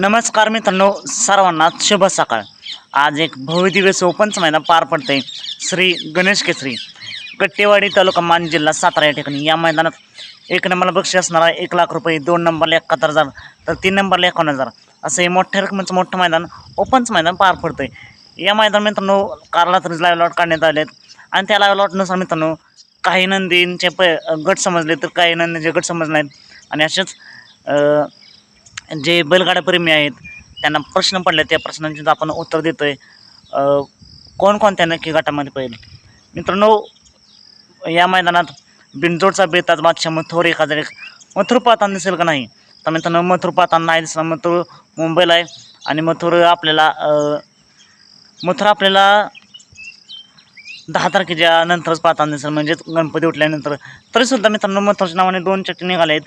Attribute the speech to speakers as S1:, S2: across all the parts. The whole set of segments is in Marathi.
S1: नमस्कार मित्रांनो सर्वांना शुभ सकाळ. आज एक भव्यदिव्य ओपनचं मैदान पार पडते श्री गणेश केसरी. कट्टेवाडी तालुका मान जिल्हा सातारा या ठिकाणी या मैदानात एक नंबरला बक्षीस असणार आहे. एक लाख रुपये दोन नंबरला एकाहत्तर हजार तर तीन नंबरला एकावन्न हजार. असं हे मोठ्या रकमेचं मोठं मैदान ओपनचं मैदान पार पडतंय. या मैदान मित्रांनो कारला तरी लाईव्ह लॉट काढण्यात आले आहेत आणि त्या लाईव्ह लॉटनुसार मित्रांनो काही नंदींचे प गट समजले तर काही नंदींचे गट समजले आहेत आणि असेच जे जे बैलगाड्याप्रेमी आहेत त्यांना प्रश्न पडले त्या प्रश्नांचे आपण उत्तर देतो आहे कोणकोणत्या नक्की गटामध्ये पडेल मित्रांनो या मैदानात बिनजोडचा बेताज बादशाह मथुर एक हजार एक मथुर पाहताना दिसेल का नाही? तर मित्रांनो मथुर पाहताना नाही दिसला मथुर मुंबईला आहे आणि मथुर आपल्याला मथुर आपल्याला दहा तारखेच्या नंतरच पाहताना दिसेल. म्हणजेच गणपती उठल्यानंतर. तरीसुद्धा मित्रांनो मथुरच्या नावाने दोन चट्टी निघाले आहेत.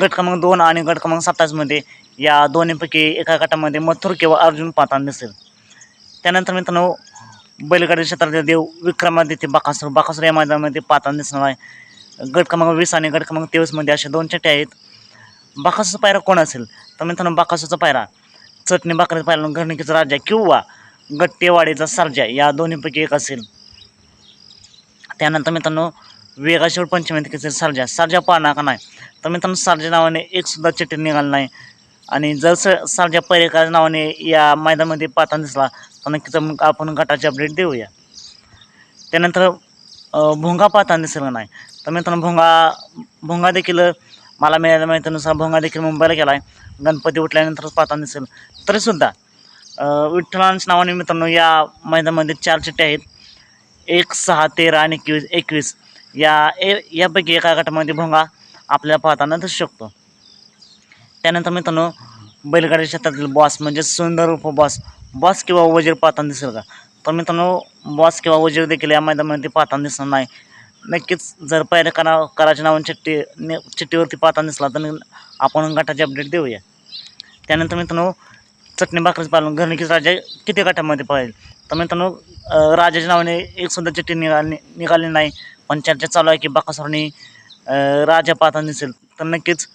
S1: गट क्रमांक दोन आणि गट क्रमांक सत्तावीसमध्ये या दोन्हीपैकी एका गटामध्ये मथुर किंवा अर्जुन पाहताना दिसेल. त्यानंतर मित्रांनो बैलगाडी क्षेत्रातील देव विक्रमादित्य बाकासूर. बाकासूर या मैदानामध्ये पाहताना दिसणार आहे. गट क्रमांक वीस आणि गट क्रमांक तेवीसमध्ये अशा दोन चट्टे आहेत. बाकासूरचा पायरा कोण असेल? तर मित्रांनो बाकासूरचा पायरा चटणी बाकरीचा पायरा घरणिकीचा राजा किंवा गट्टेवाडीचा सर्जा या दोन्हीपैकी एक असेल. त्यानंतर मित्रांनो वेगाशिवड पंचमी किती सर्जा. सर्जा पाहणार का नाही? तर मित्रांनो सारजा नावाने एक सुद्धा चिठ्ठी निघाला नाही. आणि जर स सर्जा नावाने या मैदानामध्ये पाहताना दिसला तर नक्कीच मग आपण गटाची अपडेट देऊया. त्यानंतर भोंगा पाहताना दिसेल का नाही? तर मित्रांनो भोंगा भोंगा देखील मला मिळाल्या माहितीनुसार भोंगा देखील मुंबईला गेला आहे गणपती उठल्यानंतरच पाहताना दिसेल. तरीसुद्धा विठ्ठलांच्या नावाने मित्रांनो या मैदानामध्ये चार चिठ्ठ्या आहेत. एक सहा तेरा आणि एकवीस एकवीस. या ए यापैकी एका गटामध्ये भोंगा आपल्याला पाहताना दिसू शकतो. त्यानंतर मित्रांनो बैलगाडी क्षेत्रातील बॉस म्हणजे सुंदर रूप बॉस बॉस किंवा वजीर पाहताना दिसेल का? तर मित्रांनो बॉस किंवा वजीर देखील या मैदानामध्ये पाहताना दिसणार नाही. नक्कीच जर पहिले करा कराच्या नावाने चिठ्ठी ने चिठ्ठीवरती पाहताना दिसला तर आपण गटाची अपडेट देऊया. त्यानंतर मित्रांनो चटणी भाकरीचं पालन घरणीकीच राजा किती गटामध्ये पाहिजे तर मित्रांनो राजाच्या नावाने एक सुद्धा चिठ्ठी निघाली निघाली नाही. पण चर्चा चालू आहे की बाकासुरने राजा पाहताना दिसेल तर नक्कीच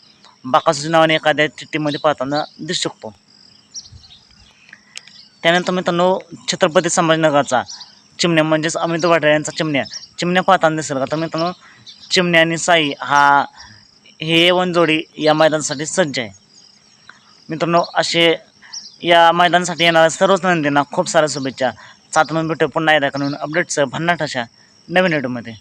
S1: बाकासूरच्या नावाने एखाद्या चिठ्ठीमध्ये पाहताना दिसू शकतो. त्यानंतर मित्रांनो छत्रपती संभाजीनगरचा चिमण्या म्हणजेच अमित वाटे यांचा चिमण्या. चिमण्या पाहताना दिसेल का? तर मित्रांनो चिमण्या आणि साई हा हे वन जोडी या मैदानासाठी सज्ज आहे. मित्रांनो असे या मैदानासाठी येणाऱ्या सर्वच नंदींना खूप साऱ्या शुभेच्छा. सात भेटू पुन्हा एकदा करून अपडेट्स भन्नाट अशा नवीन व्हिडिओमध्ये